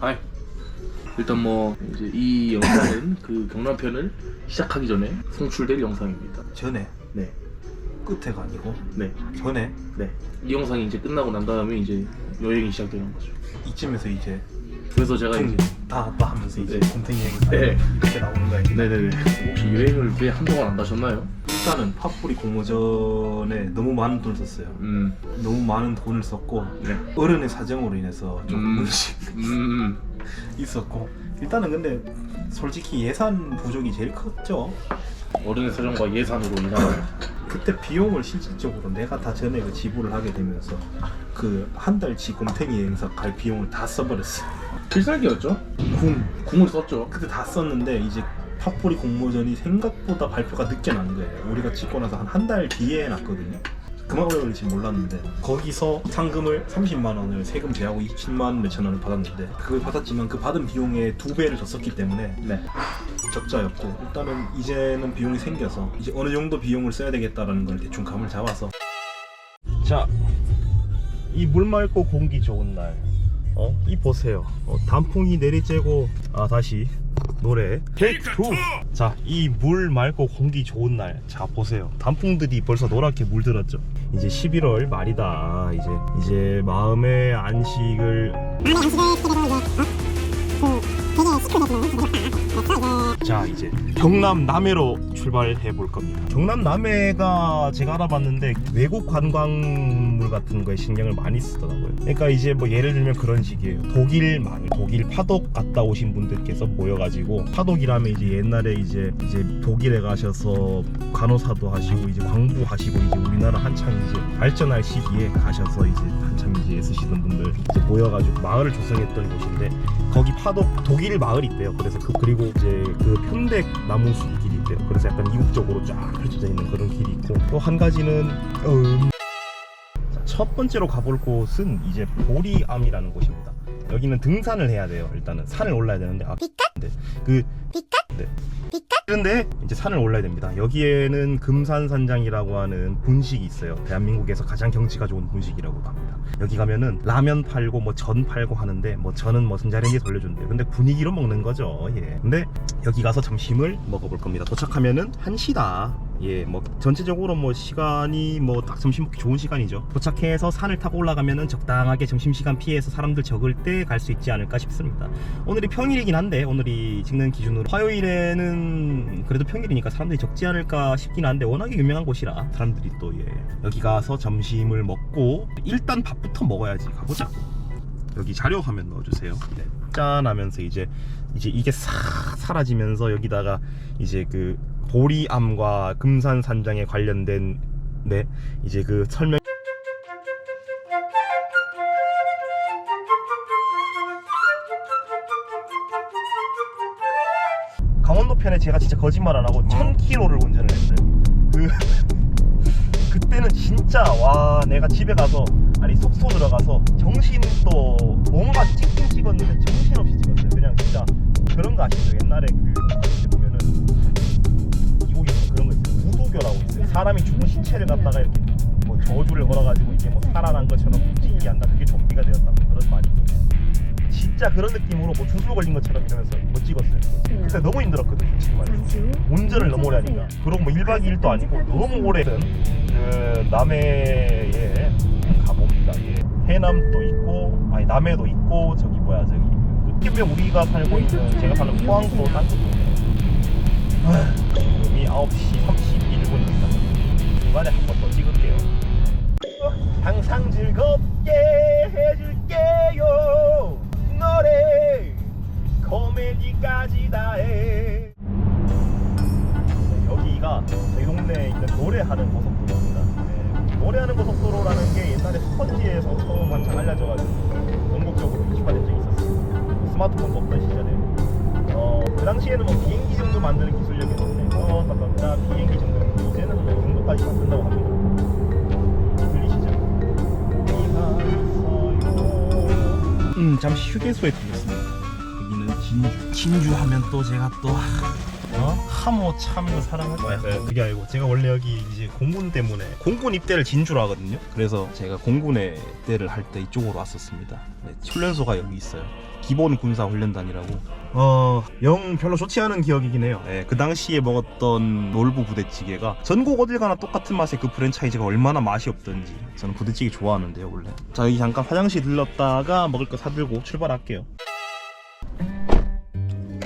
아이 일단 뭐 이제 이 영상은 그 경남편을 시작하기 전에 송출될 영상입니다. 전에 네, 끝에가 아니고 네, 전에 네. 이 영상이 이제 끝나고 난 다음에 이제 여행이 시작되는 거죠. 이쯤에서 이제 그래서 제가 이제 다 아빠 하면서 이제 네. 곰탱이 얘기 네. 이렇게 나오는 거예요. 네네네. 혹시 여행을 왜 한동안 안 가셨나요? 일단은 팝뿌리 공모전에 너무 많은 돈을 썼어요. 음, 너무 많은 돈을 썼고 네. 어른의 사정으로 인해서 음. 조금 씩 음, 있었고 일단은 근데 솔직히 예산 부족이 제일 컸죠. 어른의 사정과 예산으로 인하여 그때 비용을 실질적으로 내가 다 전액 을 지불을 하게 되면서 그 한 달치 곰탱이 행사 갈 비용을 다 써버렸어. 필살기였죠. 궁 궁을 썼죠. 그때 다 썼는데 이제 팝뿌리 공모전이 생각보다 발표가 늦게 난 거예요. 우리가 찍고 나서 한 한 달 뒤에 났거든요. 그만 오래 걸릴지 몰랐는데 거기서 상금을 30만 원을 세금 제하고 27만 원 몇천 원을 받았는데 그걸 받았지만 그 받은 비용의 두 배를 더 썼기 때문에 네. 적자였고 일단은 이제는 비용이 생겨서 이제 어느 정도 비용을 써야 되겠다라는 걸 대충 감을 잡아서 자, 이 물 맑고 공기 좋은 날, 어, 이 보세요. 어, 단풍이 내리쬐고 아 다시 노래 테이크 투. 자, 이 물 맑고 공기 좋은 날, 자 보세요. 단풍들이 벌써 노랗게 물들었죠. 이제 11월 말이다. 이제 이제 마음의 안식을 자 이제 경남 남해로 출발해 볼 겁니다. 경남 남해가 제가 알아봤는데 외국 관광물 같은 거에 신경을 많이 쓰더라고요. 그러니까 이제 뭐 예를 들면 그런 식이에요. 독일 마을, 독일 파독 갔다 오신 분들께서 모여가지고 파독이라면 이제 옛날에 이제 이제 독일에 가셔서 간호사도 하시고 이제 광부하시고 이제 우리나라 한창 이제 발전할 시기에 가셔서 이제 한참 이제 애쓰시던 분들 이제 모여가지고 마을을 조성했던 곳인데 거기 파독 독일 마을이 있대요. 그래서 그 그리고 이제 그 편백 나무 숲 길이 있대요. 그래서 약간 이국적으로 쫙 펼쳐져 있는 그런 길이 있고 또 한 가지는 음... 자, 첫 번째로 가볼 곳은 이제 보리암이라는 곳입니다. 여기는 등산을 해야 돼요. 일단은 산을 올라야 되는데 아 네. 그 네. 그런데 이제 산을 올라야 됩니다. 여기에는 금산산장이라고 하는 분식이 있어요. 대한민국에서 가장 경치가 좋은 분식이라고 합니다. 여기 가면은 라면 팔고 뭐 전 팔고 하는데 뭐 저는 뭐 전자레인지에 돌려준대요. 근데 분위기로 먹는 거죠. 예. 근데 여기 가서 점심을 먹어볼 겁니다. 도착하면은 1시다. 예, 뭐 전체적으로 뭐 시간이 뭐 딱 점심 먹기 좋은 시간이죠. 도착해서 산을 타고 올라가면은 적당하게 점심 시간 피해서 사람들 적을 때 갈 수 있지 않을까 싶습니다. 오늘이 평일이긴 한데 오늘이 찍는 기준으로 화요일에는 그래도 평일이니까 사람들이 적지 않을까 싶긴 한데 워낙에 유명한 곳이라 사람들이 또 예. 여기 가서 점심을 먹고 일단 밥부터 먹어야지 가보자. 여기 자료 화면 넣어주세요. 네. 짠 하면서 이제 이제 이게 싹 사라지면서 여기다가 이제 그 보리암과 금산산장에 관련된 네 이제 그 설명 강원도 편에 제가 진짜 거짓말 안 하고 1000km를 운전을 했어요. 그 그때는 진짜 와 내가 집에 가서 아니 숙소 들어가서 정신 또 뭔가 찍긴 찍었는데 정신없이 찍었어요. 그냥 진짜 그런 거 아시죠? 옛날에 그거 무도교라고 있어요. 사람이 죽은 신체를 갖다가 이렇게 뭐 저주를 걸어가지고 이게 뭐 살아난 것처럼 움직이게 한다. 그게 좀비가 되었다. 뭐 그런 말이 있거든요. 진짜 그런 느낌으로 뭐 주술 걸린 것처럼 이러면서 못 찍었어요. 그때 너무 힘들었거든요. 솔직히 말해서. 운전을 너무 오래 하니까 그리고 뭐 1박 2일도 아니고 너무 오래 그 남해에 가봅니다 예. 해남도 있고 아니 남해도 있고 저기 뭐야 저기 끝집에 우리가 살고 있는 제가 사는 포항도 딴 쪽도 있네요 지금이 9시 31 당시에는 뭐 비행기 정도 만드는 기술력이 없네. 어, 감사합니다. 비행기 정도. 이제는 뭐이 정도까지 만든다고 합니다. 들리시죠? 음, 잠시 휴게소에 들렸습니다. 여기는 진주. 진주 하면 또 제가 또 하모 참을 사랑할 거야. 그게 아니고 제가 원래 여기 이제 공군 때문에 공군 입대를 진주로 하거든요. 그래서 제가 공군에 입대를 할 때 이쪽으로 왔었습니다. 네, 훈련소가 여기 있어요. 기본 군사 훈련단이라고. 어, 영 별로 좋지 않은 기억이긴 해요. 네, 그 당시에 먹었던 놀부 부대찌개가 전국 어딜 가나 똑같은 맛의 그 프랜차이즈가 얼마나 맛이 없던지 저는 부대찌개 좋아하는데요, 원래. 자, 여기 잠깐 화장실 들렀다가 먹을 거 사들고 출발할게요.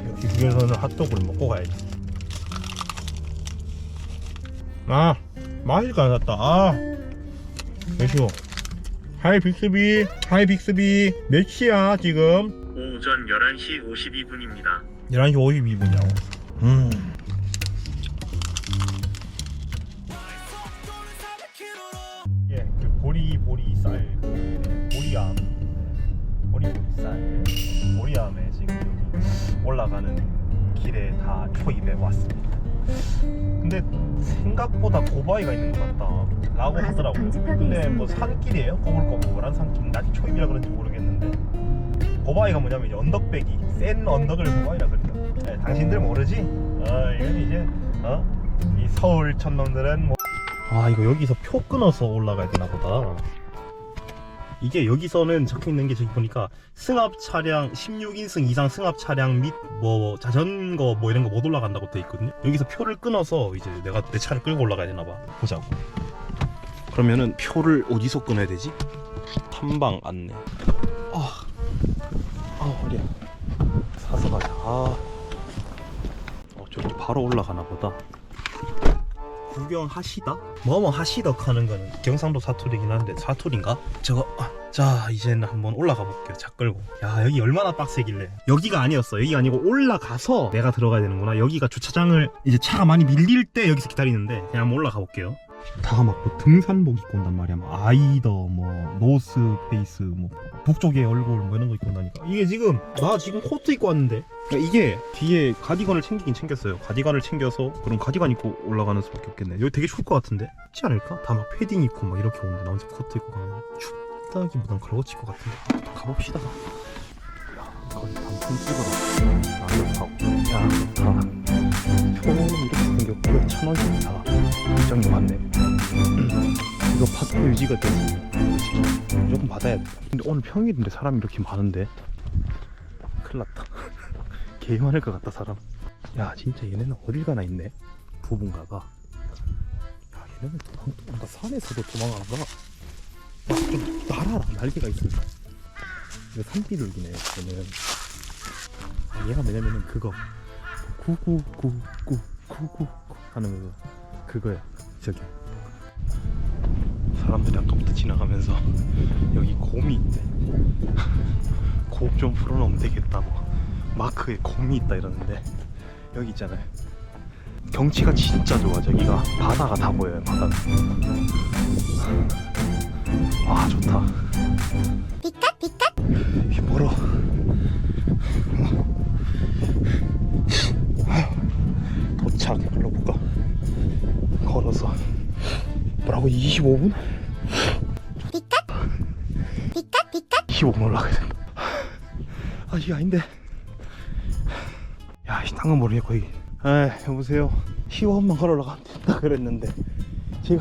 여기 휴게소는 핫도그를 먹고 가야지. 아, 안 샀다. 아, 매시오. 하이 빅스비, 하이 빅스비. 몇 시야 지금? 오전 11시 52분입니다. 11시 52분이라고. 음. 예, 그 보리 보리 쌀, 그 보리암, 보리 보리 쌀, 보리암에 지금 여기 올라가는 길에 다 초입에 왔습니다. 근데 생각보다 고바위가 있는 것 같다 라고 하더라고요. 방지턱이 근데 뭐. 산길이에요? 꼬불꼬불한 산길. 아직 초입이라 그런지 모르겠는데 고바위가 뭐냐면 이제 언덕배기 센 언덕을 고바위라 그래요. 네, 당신들 모르지? 어, 이건 이제 어? 이 서울 촌놈들은 뭐... 아 이거 여기서 표 끊어서 올라가야 되나 보다. 이게 여기서는 적혀 있는 게 저기 보니까 승합 차량 16인승 이상 승합 차량 및 뭐 자전거 뭐 이런 거 못 올라간다고 돼 있거든요. 여기서 표를 끊어서 이제 내가 내 차를 끌고 올라가야 되나 봐. 보자고. 그러면은 표를 어디서 끊어야 되지? 탐방 안내. 아, 아 허리야. 사서 가자. 아, 어 저기 바로 올라가나 보다. 구경하시다? 뭐뭐 하시덕 하는 거는 경상도 사투리긴 한데 사투리인가? 저거 아, 자 이제는 한번 올라가 볼게요. 차 끌고. 야 여기 얼마나 빡세길래. 여기가 아니었어. 여기가 아니고 올라가서 내가 들어가야 되는구나. 여기가 주차장을 이제 차가 많이 밀릴 때 여기서 기다리는데 그냥 한번 올라가 볼게요 다가 막뭐 등산복 입고 온단 말이야. 뭐 아이더 뭐 노스 페이스 뭐 북쪽의 얼굴 뭐 이런 거 입고 온다니까. 이게 지금 나 지금 코트 입고 왔는데. 그러니까 이게 뒤에 가디건을 챙기긴 챙겼어요. 가디건을 챙겨서 그럼 가디건 입고 올라가는 수밖에 없겠네. 여기 되게 추울 것 같은데? 춥지 않을까? 다 막 패딩 입고 막 이렇게 오는데 나 혼자 코트 입고 가면 춥다기보단 걸어칠 것 같은데. 가봅시다. 야 거기 단풍 찍어라. 나도 가고 야 좋다 표는 이렇게 생겼고 천 원입니다 유지가 그렇지. 무조건 받아야 돼 근데 오늘 평일인데 사람이 이렇게 많은데? 큰일 났다. 개 많을 것 같다 사람. 야 진짜 얘네는 어딜 가나 있네 부분가가. 야 얘네는 도망, 뭔가 산에서도 도망가나 좀 날아라. 날개가 있으니까 이거 산비둘기네 얘는. 아, 얘가 뭐냐면은 그거. 구구구구 구구 하는 거. 그거야 저기 사람들이 아까부터 지나가면서 여기 곰이 있대. 곰 좀 풀어놓으면 되겠다고 마크에 곰이 있다 이러는데. 여기 있잖아요. 경치가 진짜 좋아 저기가. 바다가 다 보여요 바다가. 와 좋다. 삐까 삐까 이게 멀어. 도착. 눌러볼까? 걸어서. 뭐라고 25분? 15분 올라가야 된다. 아 이게 아닌데. 야 딴건 모르겠고 이게. 아 여보세요. 15분만 걸어 올라가면 된다 그랬는데. 지금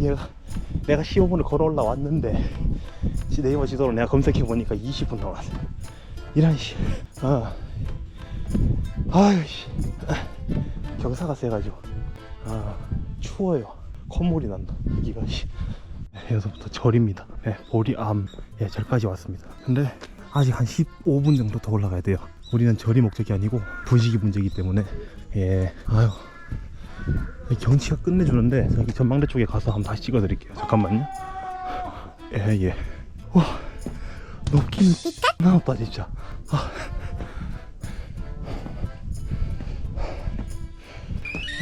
얘가 내가 15분을 걸어 올라왔는데 네이버 지도로 내가 검색해 보니까 20분 나왔어 이런 씨 어. 아유 씨. 경사가 세가지고. 아 추워요. 콧물이 난다. 여기가 씨. 네, 여기서부터 절입니다. 네, 보리암 예, 절까지 왔습니다. 근데 아직 한 15분 정도 더 올라가야 돼요. 우리는 절이 목적이 아니고 분식이 문제이기 때문에 예 아유 이 경치가 끝내주는데 저기 전망대 쪽에 가서 한번 다시 찍어 드릴게요. 잠깐만요. 예예. 와 높기는 나 없다 진짜. 아.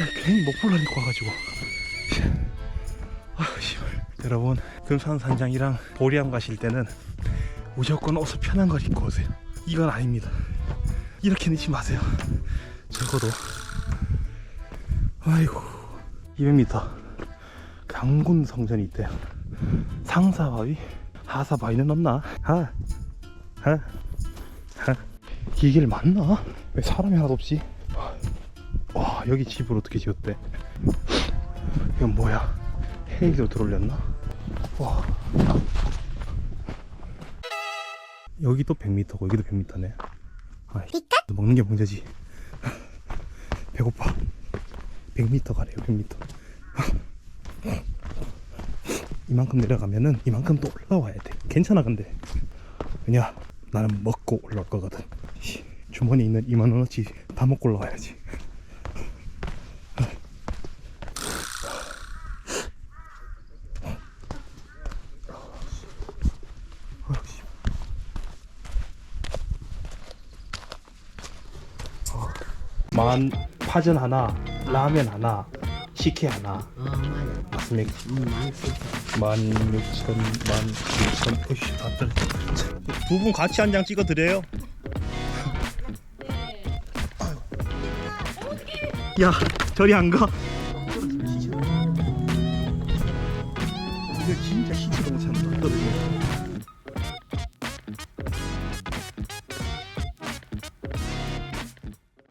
야, 괜히 입고 와가지고. 여러분 금산산장이랑 보리암 가실 때는 무조건 옷을 편한 걸 입고 오세요. 이건 아닙니다. 이렇게 넣지 마세요. 적어도 아이고 200m 강군 성전이 있대요. 상사바위, 하사바위는 없나? 하, 하, 하. 이 길 맞나? 왜 사람이 하나도 없지? 와 여기 집을 어떻게 지었대 이건 뭐야 헬기로 들어올렸나 와. 여기도 100m고 여기도 100m네. 아이 먹는 게 문제지. 배고파. 100m 가래요 100m 이만큼 내려가면은 이만큼 또 올라와야 돼. 괜찮아 근데. 왜냐 나는 먹고 올라올 거거든. 씨, 주머니에 있는 2만원어치 다 먹고 올라와야지 만 파전 하나 라면 하나 식혜 하나 어, 맞아. 맞습니까? 음, 쓰죠. 만 육천 만 육천 어이씨 다들 두분 같이 한 장 찍어 드려요. 야 저리 안 가.